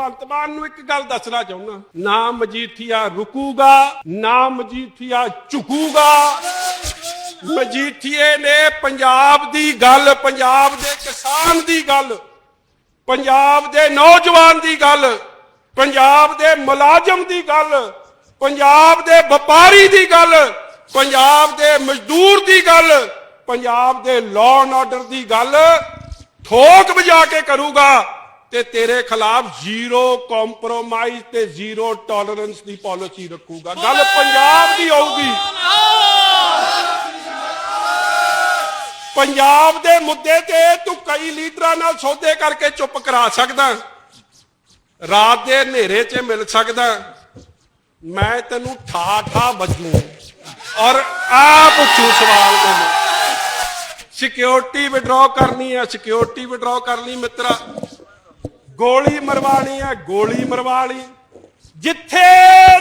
ਭਗਵੰਤ ਮਾਨ ਨੂੰ ਇੱਕ ਗੱਲ ਦੱਸਣਾ ਚਾਹੁੰਦਾ। ਨਾ ਮਜੀਠੀਆ ਰੁਕੂਗਾ, ਨਾ ਮਜੀਠੀਆ ਝੁਕੂਗਾ। ਮਜੀਠੀਏ ਨੇ ਪੰਜਾਬ ਦੀ ਗੱਲ, ਪੰਜਾਬ ਦੇ ਕਿਸਾਨ ਦੀ ਗੱਲ, ਪੰਜਾਬ ਦੇ ਨੌਜਵਾਨ ਦੀ ਗੱਲ, ਪੰਜਾਬ ਦੇ ਮੁਲਾਜ਼ਮ ਦੀ ਗੱਲ, ਪੰਜਾਬ ਦੇ ਵਪਾਰੀ ਦੀ ਗੱਲ, ਪੰਜਾਬ ਦੇ ਮਜ਼ਦੂਰ ਦੀ ਗੱਲ, ਪੰਜਾਬ ਦੇ ਲਾਅ ਐਂਡ ਆਰਡਰ ਦੀ ਗੱਲ ਥੋਕ ਵਜਾ ਕੇ ਕਰੂਗਾ। ਤੇ ਤੇਰੇ ਖਿਲਾਫ ਜ਼ੀਰੋ ਕੰਪਰੋਮਾਈਜ਼ ਤੇ ਜ਼ੀਰੋ ਟੋਲਰੈਂਸ ਦੀ ਪਾਲਿਸੀ ਰੱਖੂਗਾ। ਗੱਲ ਪੰਜਾਬ ਦੀ ਹੋਊਗੀ ਪੰਜਾਬ ਦੇ ਮੁੱਦੇ ਤੇ ਤੂੰ ਕਈ ਲੀਡਰਾਂ ਨਾਲ ਸੌਦੇ ਕਰਕੇ ਚੁੱਪ ਕਰਾ ਸਕਦਾ। ਰਾਤ ਦੇ ਹਨੇਰੇ 'ਚ ਮਿਲ ਸਕਦਾ। ਮੈਂ ਤੈਨੂੰ ਠਾ ਠਾ ਵੱਜੂ। ਔਰ ਆ ਪੁੱਛੂ ਸਵਾਲ ਤੈਨੂੰ। ਸਿਕਿਉਰਿਟੀ ਵਿਡਰਾਅ ਕਰਨੀ ਹੈ ਸਿਕਿਉਰਿਟੀ ਵਿਡਰਾਅ ਕਰ ਲਈ ਮਿੱਤਰਾ। ਗੋਲੀ ਮਰਵਾਣੀ ਹੈ ਗੋਲੀ ਮਰਵਾ ਲਈ ਜਿੱਥੇ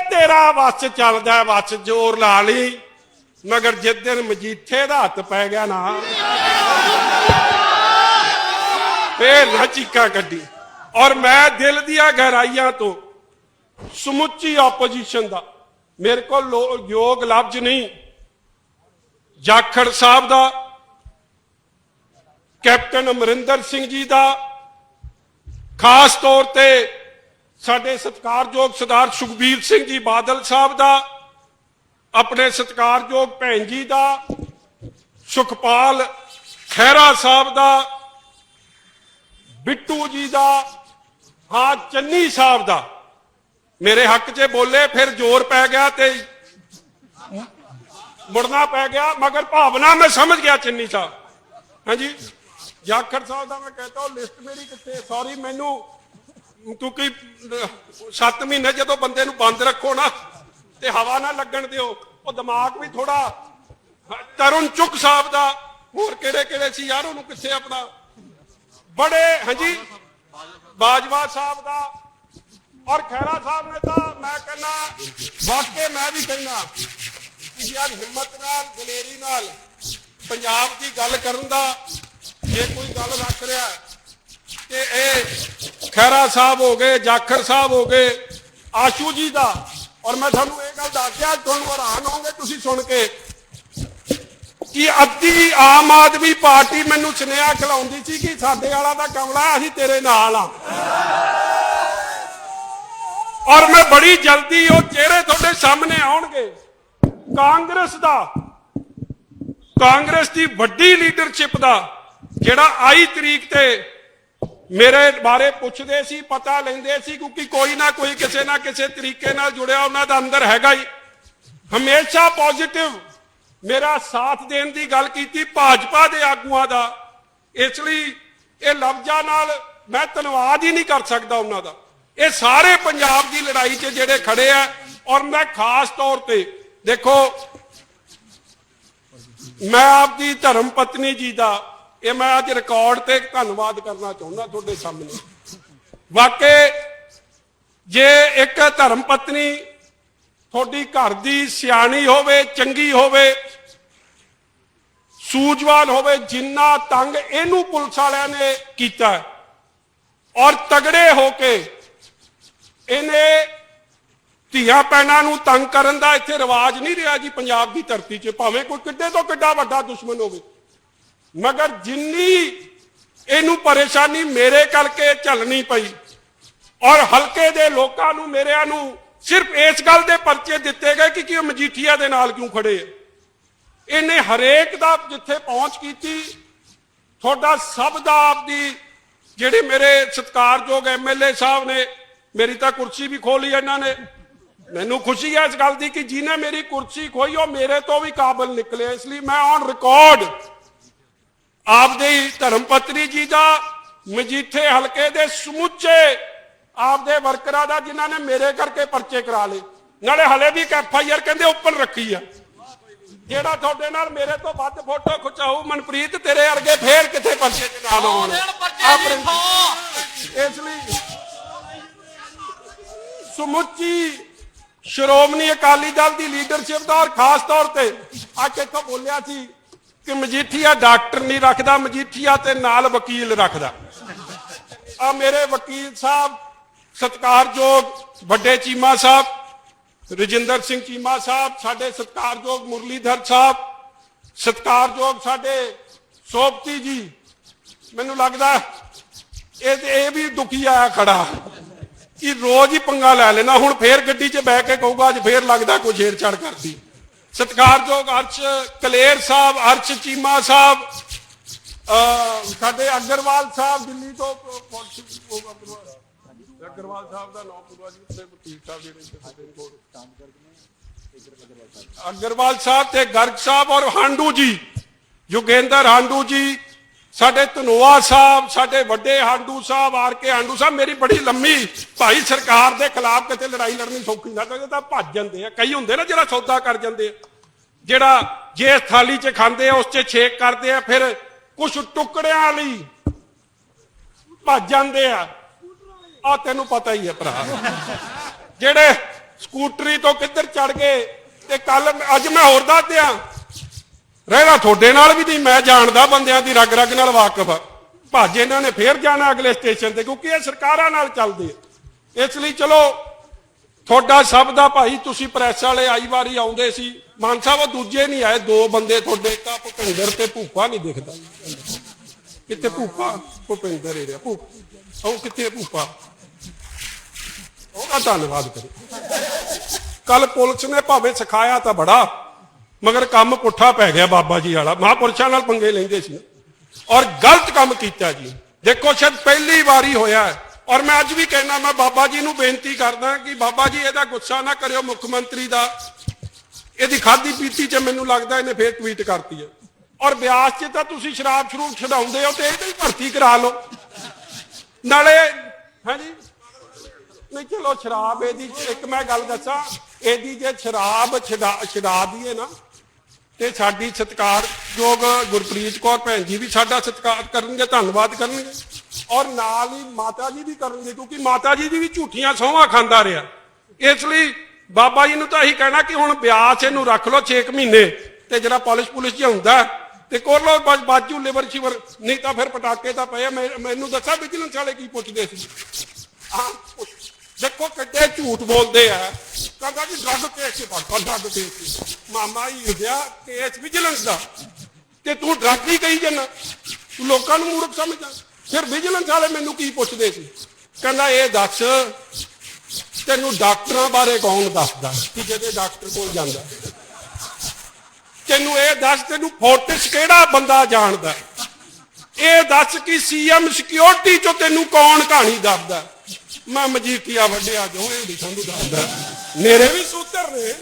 ਤੇਰਾ ਵੱਸ ਚੱਲਦਾ ਹੈ, ਵੱਸ ਜ਼ੋਰ ਲਾ ਲਈ। ਮਗਰ ਜਿਸ ਦਿਨ ਮਜੀਠੇ ਦਾ ਹੱਥ ਪੈ ਗਿਆ ਨਾ ਫੇਰ ਨਾ ਚੀਕਾਂ ਕੱਢੀ। ਔਰ ਮੈਂ ਦਿਲ ਦੀਆਂ ਗਹਿਰਾਈਆਂ ਤੋਂ ਸਮੁੱਚੀ ਆਪੋਜੀਸ਼ਨ ਦਾ ਮੇਰੇ ਕੋਲ ਯੋਗ ਲਫ਼ਜ਼ ਨਹੀਂ। ਜਾਖੜ ਸਾਹਿਬ ਦਾ ਕੈਪਟਨ ਅਮਰਿੰਦਰ ਸਿੰਘ ਜੀ ਦਾ ਖਾਸ ਤੌਰ ਤੇ ਸਾਡੇ ਸਤਿਕਾਰਯੋਗ ਸਰਦਾਰ ਸੁਖਬੀਰ ਸਿੰਘ ਜੀ ਬਾਦਲ ਸਾਹਿਬ ਦਾ, ਆਪਣੇ ਸਤਿਕਾਰਯੋਗ ਭੈਣ ਜੀ ਦਾ, ਸੁਖਪਾਲ ਖਹਿਰਾ ਸਾਹਿਬ ਦਾ, ਬਿੱਟੂ ਜੀ ਦਾ, ਹਾਂ, ਚੰਨੀ ਸਾਹਿਬ ਦਾ। ਮੇਰੇ ਹੱਕ 'ਚ ਬੋਲੇ, ਫਿਰ ਜ਼ੋਰ ਪੈ ਗਿਆ ਤੇ ਮੁੜਨਾ ਪੈ ਗਿਆ, ਮਗਰ ਭਾਵਨਾ ਮੈਂ ਸਮਝ ਗਿਆ ਚੰਨੀ ਸਾਹਿਬ। ਹਾਂਜੀ। ਜਾਖੜ ਸਾਹਿਬ ਦਾ ਮੈਂ ਕਹਤਾ, ਉਹ ਲਿਸਟ ਮੇਰੀ ਕਿੱਥੇ ਸੌਰੀ ਮੈਨੂੰ ਕਿਉਂਕਿ 7 ਮਹੀਨੇ ਜਦੋਂ ਬੰਦੇ ਨੂੰ ਬੰਦ ਰੱਖੋ ਨਾ ਤੇ ਹਵਾ ਨਾ ਲੱਗਣ ਦਿਓ, ਉਹ ਦਿਮਾਗ ਵੀ ਥੋੜਾ ਤਰੁਣ ਚੁੱਕ ਸਾਹਿਬ ਦਾ, ਹੋਰ ਕਿਹੜੇ ਕਿਹੜੇ ਸੀ ਯਾਰ, ਉਹਨੂੰ ਕਿੱਥੇ ਆਪਣਾ? ਬੜੇ, ਹਾਂਜੀ? ਬਾਜਵਾ ਸਾਹਿਬ ਦਾ ਔਰ ਖੈਰਾ ਸਾਹਿਬ ਨੇ ਤਾਂ ਮੈਂ ਕਹਿੰਦਾ, ਵਾਕਈ ਮੈਂ ਵੀ ਕਹਿੰਦਾ ਕਿ ਯਾਰ ਹਿੰਮਤ ਨਾਲ, ਦਲੇਰੀ ਨਾਲ ਪੰਜਾਬ ਦੀ ਗੱਲ ਕਰਨ ਦਾ ਜੇ ਕੋਈ ਗੱਲ ਰੱਖ ਰਿਹਾ ਹੈ, ਤੇ ਇਹ ਖੈਰਾ ਸਾਹਿਬ ਹੋ ਗਏ ਜਾਖਰ ਸਾਹਿਬ ਹੋ ਗਏ ਆਸ਼ੂ ਜੀ ਦਾ ਔਰ ਮੈਂ ਤੁਹਾਨੂੰ ਇਹ ਗੱਲ ਦੱਸ ਦਿਆਂ ਤੁਹਾਨੂੰ ਹੈਰਾਨ ਹੋਗੇ ਤੁਸੀਂ ਸੁਣ ਕੇ ਕਿ ਅੱਧੀ ਆਮ ਆਦਮੀ ਪਾਰਟੀ ਮੈਨੂੰ ਸੁਨੇਹਾ ਖਿਲਾਉਂਦੀ ਸੀ ਕਿ ਸਾਡੇ ਵਾਲਾ ਦਾ ਕਮਲਾ ਅਸੀਂ ਤੇਰੇ ਨਾਲ ਆ। ਔਰ ਮੈਂ ਬੜੀ ਜਲਦੀ ਉਹ ਚਿਹਰੇ ਤੁਹਾਡੇ ਸਾਹਮਣੇ ਆਉਣਗੇ। ਕਾਂਗਰਸ ਦਾ ਕਾਂਗਰਸ ਦੀ ਵੱਡੀ ਲੀਡਰਸ਼ਿਪ ਦਾ ਜਿਹੜਾ ਆਈ ਤਰੀਕ ਤੇ ਮੇਰੇ ਬਾਰੇ ਪੁੱਛਦੇ ਸੀ, ਪਤਾ ਲੈਂਦੇ ਸੀ, ਕਿਉਂਕਿ ਕੋਈ ਨਾ ਕੋਈ ਕਿਸੇ ਨਾ ਕਿਸੇ ਤਰੀਕੇ ਨਾਲ ਜੁੜਿਆ ਉਹਨਾਂ ਦਾ ਅੰਦਰ ਹੈਗਾ ਹੀ। ਹਮੇਸ਼ਾ ਪੋਜ਼ਿਟਿਵ ਮੇਰਾ ਸਾਥ ਦੇਣ ਦੀ ਗੱਲ ਕੀਤੀ ਭਾਜਪਾ ਦੇ ਆਗੂਆਂ ਦਾ। ਇਸ ਲਈ ਇਹ ਲਫ਼ਜ਼ਾਂ ਨਾਲ ਮੈਂ ਧੰਨਵਾਦ ਹੀ ਨਹੀਂ ਕਰ ਸਕਦਾ ਉਹਨਾਂ ਦਾ। ਇਹ ਸਾਰੇ ਪੰਜਾਬ ਦੀ ਲੜਾਈ 'ਚ ਜਿਹੜੇ ਖੜੇ ਆ, ਔਰ ਮੈਂ ਖਾਸ ਤੌਰ ਤੇ ਦੇਖੋ, ਮੈਂ ਆਪਦੀ ਧਰਮ ਪਤਨੀ ਜੀ ਦਾ ਇਹ ਮੈਂ ਅੱਜ ਰਿਕਾਰਡ ਤੇ ਧੰਨਵਾਦ ਕਰਨਾ ਚਾਹੁੰਦਾ ਤੁਹਾਡੇ ਸਾਹਮਣੇ। ਵਾਕਈ ਜੇ ਇੱਕ ਧਰਮ ਪਤਨੀ ਤੁਹਾਡੀ ਘਰ ਦੀ ਸਿਆਣੀ ਹੋਵੇ, ਚੰਗੀ ਹੋਵੇ, ਸੂਝਵਾਨ ਹੋਵੇ, ਜਿੰਨਾ ਤੰਗ ਇਹਨੂੰ ਪੁਲਿਸ ਵਾਲਿਆਂ ਨੇ ਕੀਤਾ ਔਰ ਤਗੜੇ ਹੋ ਕੇ ਇਹਨੇ ਧੀਆਂ ਪੈਣਾ ਨੂੰ ਤੰਗ ਕਰਨ ਦਾ ਇੱਥੇ ਰਿਵਾਜ ਨਹੀਂ ਰਿਹਾ ਜੀ ਪੰਜਾਬ ਦੀ ਧਰਤੀ 'ਚ। ਭਾਵੇਂ ਕੋਈ ਕਿੱਡੇ ਤੋਂ ਕਿੱਡਾ ਵੱਡਾ ਦੁਸ਼ਮਣ ਹੋਵੇ। ਮਗਰ ਜਿੰਨੀ ਇਹਨੂੰ ਪਰੇਸ਼ਾਨੀ ਮੇਰੇ ਕਰਕੇ ਝੱਲਣੀ ਪਈ ਔਰ ਹਲਕੇ ਦੇ ਲੋਕਾਂ ਨੂੰ, ਮੇਰਿਆਂ ਨੂੰ ਸਿਰਫ ਇਸ ਗੱਲ ਦੇ ਪਰਚੇ ਦਿੱਤੇ ਗਏ ਕਿ ਕਿ ਮਜੀਠੀਆ ਦੇ ਨਾਲ ਕਿਉਂ ਖੜੇ ਇਹਨੇ ਹਰੇਕ ਦਾ ਜਿੱਥੇ ਪਹੁੰਚ ਕੀਤੀ, ਤੁਹਾਡਾ ਸਭ ਦਾ ਆਪਦੀ ਜਿਹੜੇ ਮੇਰੇ ਸਤਿਕਾਰਯੋਗ ਐਮਐਲਏ ਸਾਹਿਬ ਨੇ, ਮੇਰੀ ਤਾਂ ਕੁਰਸੀ ਵੀ ਖੋਲੀ ਇਹਨਾਂ ਨੇ। ਮੈਨੂੰ ਖੁਸ਼ੀ ਹੈ ਇਸ ਗੱਲ ਦੀ ਕਿ ਜਿਹਨੇ ਮੇਰੀ ਕੁਰਸੀ ਖੋਈ, ਉਹ ਮੇਰੇ ਤੋਂ ਵੀ ਕਾਬਲ ਨਿਕਲੇ, ਇਸ ਲਈ ਮੈਂ ਔਨ ਰਿਕਾਰਡ ਆਪਦੇ ਧਰਮ ਪਤਨੀ ਜੀ ਦਾ ਮਜੀਠੇ ਹਲਕੇ ਦੇ ਸਮੁੱਚੇ ਆਪਦੇ ਵਰਕਰਾਂ ਦਾ ਜਿਨ੍ਹਾਂ ਨੇ ਮੇਰੇ ਕਰਕੇ ਪਰਚੇ ਕਰਾ ਲਏ। ਨਾਲੇ ਹਲੇ ਵੀ ਐਫ ਆਈ ਆਰ ਕਹਿੰਦੇ ਉੱਪਰ ਰੱਖੀ ਆ। ਜਿਹੜਾ ਤੁਹਾਡੇ ਨਾਲ ਮੇਰੇ ਤੋਂ ਵੱਧ ਫੋਟੋ ਖਿਚਾਊ ਮਨਪ੍ਰੀਤ ਤੇਰੇ ਵਰਗੇ ਫੇਰ ਕਿੱਥੇ ਪਰਚੇ ਚ ਨਾ ਲਾਉਣ? ਦੇਣ ਪਰਚੇ ਜੀ ਆਪਣੇ- ਸੌ। ਇਸ ਲਈ ਸਮੁੱਚੀ ਸ਼੍ਰੋਮਣੀ ਅਕਾਲੀ ਦਲ ਦੀ ਲੀਡਰਸ਼ਿਪ ਦਾ ਔਰ ਖਾਸ ਤੌਰ ਤੇ ਅੱਜ ਇੱਥੋਂ ਬੋਲਿਆ ਸੀ ਕਿ ਮਜੀਠੀਆ ਡਾਕਟਰ ਨਹੀਂ ਰੱਖਦਾ, ਮਜੀਠੀਆ ਤੇ ਨਾਲ ਵਕੀਲ ਰੱਖਦਾ। ਆ ਮੇਰੇ ਵਕੀਲ ਸਾਹਿਬ, ਸਤਿਕਾਰਯੋਗ ਵੱਡੇ ਚੀਮਾ ਸਾਹਿਬ, ਰਜਿੰਦਰ ਸਿੰਘ ਚੀਮਾ ਸਾਹਿਬ, ਸਾਡੇ ਸਤਿਕਾਰਯੋਗ ਮੁਰਲੀਧਰ ਸਾਹਿਬ, ਸਤਿਕਾਰਯੋਗ ਸਾਡੇ ਸੋਪਤੀ ਜੀ, ਮੈਨੂੰ ਲੱਗਦਾ ਇਹ ਤੇ ਇਹ ਵੀ ਦੁਖੀ ਆਇਆ ਖੜਾ। ਕਿ ਰੋਜ਼ ਹੀ ਪੰਗਾ ਲੈ ਲੈਣਾ ਹੁਣ ਫੇਰ ਗੱਡੀ 'ਚ ਬਹਿ ਕੇ ਕਹੂਗਾ, ਅੱਜ ਫੇਰ ਲੱਗਦਾ ਕੋਈ ਛੇੜਛਾੜ ਕਰਦੀ। ਸਤਿਕਾਰਯੋਗ ਅਰਸ਼ ਕਲੇਰ ਸਾਹਿਬ, ਅਰਸ਼ ਚੀਮਾ ਸਾਹਿਬ ਸਾਡੇ ਅਗਰਵਾਲ ਸਾਹਿਬ ਦਿੱਲੀ ਤੋਂ ਅਗਰਵਾਲ ਸਾਹਿਬ। ਦਾ ਨਾਮ ਪੂਰਾ ਜੀ ਤੇ ਬਤੀਕ ਸਾਹਿਬ ਜਿਹੜੇ ਇੱਥੇ ਫਤਿਹਗੜ੍ਹ ਅਗਰਵਾਲ ਸਾਹਿਬ ਤੇ ਗਰਗ ਸਾਹਿਬ ਔਰ ਹਾਂਡੂ ਜੀ, ਯੁਗੇਂਦਰ ਹਾਂਡੂ ਜੀ, ਸਾਡੇ ਧਨੋਆ ਸਾਹਿਬ, ਸਾਡੇ ਵੱਡੇ ਹਾਂਡੂ ਸਾਹਿਬ, ਆਰ ਕੇ ਹਾਂਡੂ ਸਾਹਿਬ, ਮੇਰੀ ਬੜੀ ਲੰਮੀ ਭਾਈ ਸਰਕਾਰ ਦੇ ਖਿਲਾਫ ਕਿਤੇ ਲੜਾਈ ਲੜਨੀ ਸੌਖੀ ਨਾ ਤਾਂ ਭੱਜ ਜਾਂਦੇ ਆ, ਕਈ ਹੁੰਦੇ ਨਾ ਜਿਹੜਾ ਸੌਦਾ ਕਰ ਜਾਂਦੇ ਆ। ਜਿਹੜਾ ਜੇ ਥਾਲੀ 'ਚ ਖਾਂਦੇ ਆ, ਉਸ 'ਚ ਛੇਕ ਕਰਦੇ ਆ, ਫਿਰ ਕੁਝ ਟੁਕੜਿਆਂ ਲਈ ਭੱਜ ਜਾਂਦੇ ਆ। ਆ ਤੈਨੂੰ ਪਤਾ ਹੀ ਹੈ ਭਰਾ। ਜਿਹੜੇ ਸਕੂਟਰੀ ਤੋਂ ਕਿੱਧਰ ਚੜ ਗਏ ਤੇ ਕੱਲ ਅੱਜ ਮੈਂ ਹੋਰ ਦੱਸ ਦਿਆਂ, ਰਹਿਣਾ ਤੁਹਾਡੇ ਨਾਲ ਵੀ ਨਹੀਂ, ਮੈਂ ਜਾਣਦਾ ਬੰਦਿਆਂ ਦੀ ਰਗ ਰਗ ਨਾਲ ਵਾਕਿਫ। ਭੱਜ ਇਹਨਾਂ ਨੇ ਫੇਰ ਜਾਣਾ ਅਗਲੇ ਸਟੇਸ਼ਨ ਤੇ, ਕਿਉਂਕਿ ਇਹ ਸਰਕਾਰਾਂ ਨਾਲ ਚੱਲਦੇ ਇਸ ਲਈ ਚਲੋ ਤੁਹਾਡਾ ਸਭ ਦਾ ਭਾਈ ਤੁਸੀਂ ਪ੍ਰੈਸ ਵਾਲੇ ਆਈ ਵਾਰੀ ਆਉਂਦੇ ਸੀ। ਮਾਨ ਸਾਹਿਬ, ਉਹ ਦੂਜੇ ਨਹੀਂ ਆਏ। ਦੋ ਬੰਦੇ ਤੁਹਾਡੇ, ਇੱਕ ਭੁਪਿੰਦਰ ਤੇ ਭੂਪਾ ਨਹੀਂ ਦਿਖਦਾ। ਕਿੱਥੇ ਭੂਪਾ? ਭੁਪਿੰਦਰ ਹੀ ਰਿਹਾ। ਭੂਪ ਉਹ ਕਿੱਥੇ ਭੂਪਾ? ਉਹਦਾ ਧੰਨਵਾਦ ਕਰੋ ਕੱਲ ਪੁਲਿਸ ਨੇ ਭਾਵੇਂ ਸਿਖਾਇਆ ਤਾਂ ਬੜਾ, ਮਗਰ ਕੰਮ ਪੁੱਠਾ ਪੈ ਗਿਆ ਬਾਬਾ ਜੀ ਵਾਲਾ। ਮਹਾਪੁਰਸ਼ਾਂ ਨਾਲ ਪੰਗੇ ਲੈਂਦੇ ਸੀ। ਔਰ ਗਲਤ ਕੰਮ ਕੀਤਾ ਜੀ। ਦੇਖੋ, ਸ਼ਾਇਦ ਪਹਿਲੀ ਵਾਰੀ ਹੋਇਆ ਹੈ। ਔਰ ਮੈਂ ਅੱਜ ਵੀ ਕਹਿਣਾ ਮੈਂ ਬਾਬਾ ਜੀ ਨੂੰ ਬੇਨਤੀ ਕਰਦਾ ਕਿ ਬਾਬਾ ਜੀ ਇਹਦਾ ਗੁੱਸਾ ਨਾ ਕਰਿਓ ਮੁੱਖ ਮੰਤਰੀ ਦਾ। ਇਹਦੀ ਖਾਦੀ ਪੀਤੀ ਚ ਮੈਨੂੰ ਲੱਗਦਾ ਇਹਨੇ ਫੇਰ ਟਵੀਟ ਕਰਤੀ ਹੈ। ਔਰ ਬਿਆਸ 'ਚ ਤਾਂ ਤੁਸੀਂ ਸ਼ਰਾਬ ਸ਼ਰੂਬ ਛਡਾਉਂਦੇ ਹੋ ਤੇ ਇਹਦੀ ਭਰਤੀ ਕਰਾ ਲਓ। ਨਾਲੇ, ਹਾਂਜੀ? ਨਹੀਂ, ਚਲੋ ਸ਼ਰਾਬ ਇਹਦੀ, ਇੱਕ ਮੈਂ ਗੱਲ ਦੱਸਾਂ, ਇਹਦੀ ਜੇ ਸ਼ਰਾਬ ਛਡਾ ਛਡਾ ਦਈਏ ਨਾ, ਤੇ ਸਾਡੀ ਸਤਿਕਾਰਯੋਗ ਗੁਰਪ੍ਰੀਤ ਕੌਰ ਭੈਣ ਜੀ ਵੀ ਸਾਡਾ ਸਤਿਕਾਰ ਕਰਨਗੇ, ਧੰਨਵਾਦ ਕਰਨਗੇ। ਔਰ ਨਾਲ ਹੀ ਮਾਤਾ ਜੀ ਵੀ ਕਰਨਗੇ, ਕਿਉਂਕਿ ਮਾਤਾ ਜੀ ਦੀ ਵੀ ਝੂਠੀਆਂ ਸਹੁੰਆਂ ਖਾਂਦਾ ਰਿਹਾ। ਇਸ ਲਈ ਬਾਬਾ ਜੀ ਨੂੰ ਤਾਂ ਇਹੀ ਕਹਿਣਾ ਕਿ ਹੁਣ ਬਿਆਸ ਇਹਨੂੰ ਰੱਖ ਲਓ 6 ਮਹੀਨੇ ਤੇ ਜਿਹੜਾ ਪੁਲਿਸ ਪੁਲਿਸ ਚ ਹੁੰਦਾ ਤੇ ਕਰ ਲਓ, ਬਸ ਬਾਜੂ, ਲਿਵਰ ਸ਼ਿਵਰ, ਨਹੀਂ ਤਾਂ ਫਿਰ ਪਟਾਕੇ ਤਾਂ ਪਏ ਮੈਂ- ਮੈਨੂੰ ਦੱਸਾਂ ਵਿਜੀਲੈਂਸ ਵਾਲੇ ਕੀ ਪੁੱਛਦੇ ਸੀ। ਹਾਂ ਦੇਖੋ ਕਿੱਡੇ ਝੂਠ ਬੋਲਦੇ ਆ। ਕਹਿੰਦਾ ਜੀ, ਡਰੱਗ ਕੇਸ ਚ ਪੜਦਾ ਡਰੱਗ ਕੇਸ ਮਾਮਾ ਜੀ ਹੁੰਦਿਆ ਕੇਸ ਵਿਜੀਲੈਂਸ ਦਾ। ਤੇ ਤੂੰ ਡਰੱਗ ਹੀ ਕਹੀ ਜਨਾ। ਤੂੰ ਲੋਕਾਂ ਨੂੰ ਮੂਰਖ ਸਮਝਦਾ। ਫਿਰ ਵਿਜੀਲੈਂਸ ਵਾਲੇ ਮੈਨੂੰ ਕੀ ਪੁੱਛਦੇ ਸੀ? ਕਹਿੰਦਾ, ਇਹ ਦੱਸ, ਤੈਨੂੰ ਡਾਕਟਰਾਂ ਬਾਰੇ ਕੌਣ ਦੱਸਦਾ ਕਿ ਜਿਹਦੇ ਡਾਕਟਰ ਕੋਲ ਜਾਂਦਾ? ਤੈਨੂੰ ਇਹ ਦੱਸ, ਤੈਨੂੰ ਫੋਰਟਿਸ ਕਿਹੜਾ ਬੰਦਾ ਜਾਣਦਾ? ਇਹ ਦੱਸ ਕਿ ਸੀਐਮ ਸਿਕਿਉਰਿਟੀ ਚੋਂ ਤੈਨੂੰ ਕੌਣ ਕਹਾਣੀ ਦੱਸਦਾ? ਮੈਂ ਮਜੀਠੀਆ ਵੱਡਿਆ ਜੋ ਇਹ ਨਹੀਂ ਦੱਸਦਾ। ਮੇਰੇ ਵੀ ਸੂਤਰ ਨੇ।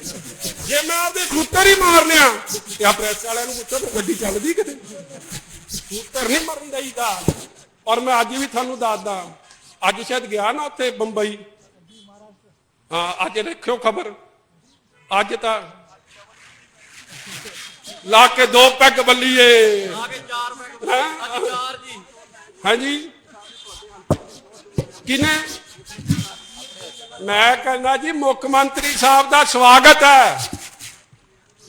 ਜੇ ਮੈਂ ਆਪਦੇ ਸੂਤਰ ਹੀ ਮਾਰ ਲਿਆ ਤੇ ਆ ਪ੍ਰੈਸ ਵਾਲਿਆਂ ਨੂੰ ਪੁੱਛੋ ਗੱਡੀ ਚੱਲਦੀ ਕਿਤੇ? ਸੂਤਰ ਨਹੀਂ ਮਰਨ ਦਈਦਾ। ਔਰ ਮੈਂ ਅੱਜ ਵੀ ਤੁਹਾਨੂੰ ਦੱਸਦਾ ਅੱਜ ਸ਼ਾਇਦ ਗਿਆ ਨਾ ਉੱਥੇ ਬੰਬਈ। ਹਾਂ ਅੱਜ ਦੇਖਿਓ ਖਬਰ। ਅੱਜ ਤਾਂ ਲਾ ਕੇ ਦੋ ਪੈਗ ਬੱਲੀਏ। ਆਗੇ ਚਾਰ ਮਿੰਟ ਹੈਂ? ਅੱਜ ਚਾਰ ਜੀ। ਹਾਂਜੀ। ਕਿਨੇ ਮੈਂ ਕਹਿੰਦਾ ਜੀ ਮੁੱਖ ਮੰਤਰੀ ਸਾਹਿਬ ਦਾ ਸਵਾਗਤ ਹੈ।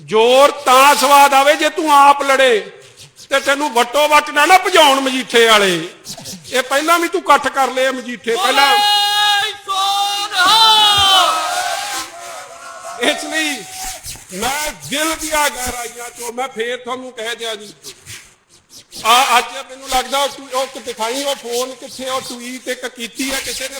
ਜ਼ੋਰ ਤਾਂ ਸਵਾਦ ਆਵੇ ਜੇ ਤੂੰ ਆਪ ਲੜੇ। ਤੇ ਤੈਨੂੰ ਵਟੋ ਵਟ ਨਾ ਨਾ ਭਜਾਉਣ ਮਜੀਠੇ ਵਾਲੇ। ਇਹ ਪਹਿਲਾਂ ਵੀ ਤੂੰ ਇਕੱਠ ਕਰ ਲਏ ਮਜੀਠੇ ਪਹਿਲਾਂ ਇਸ ਲਈ ਮੈਂ ਦਿਲ ਦੀਆਂ ਗਹਿਰਾਈਆਂ ਤੋਂ ਮੈਂ ਫੇਰ ਤੁਹਾਨੂੰ ਕਹਿ ਦਿਆਂ ਜੀ। ਆ ਅੱਜ ਮੈਨੂੰ ਲੱਗਦਾ ਉਹ ਟਵੀ- ਉਹ ਦਿਖਾਈ ਉਹ ਫੋਨ ਕਿੱਥੇ ਉਹ ਟਵੀਟ ਇੱਕ ਕੀਤੀ ਹੈ ਕਿਸੇ ਨੇ।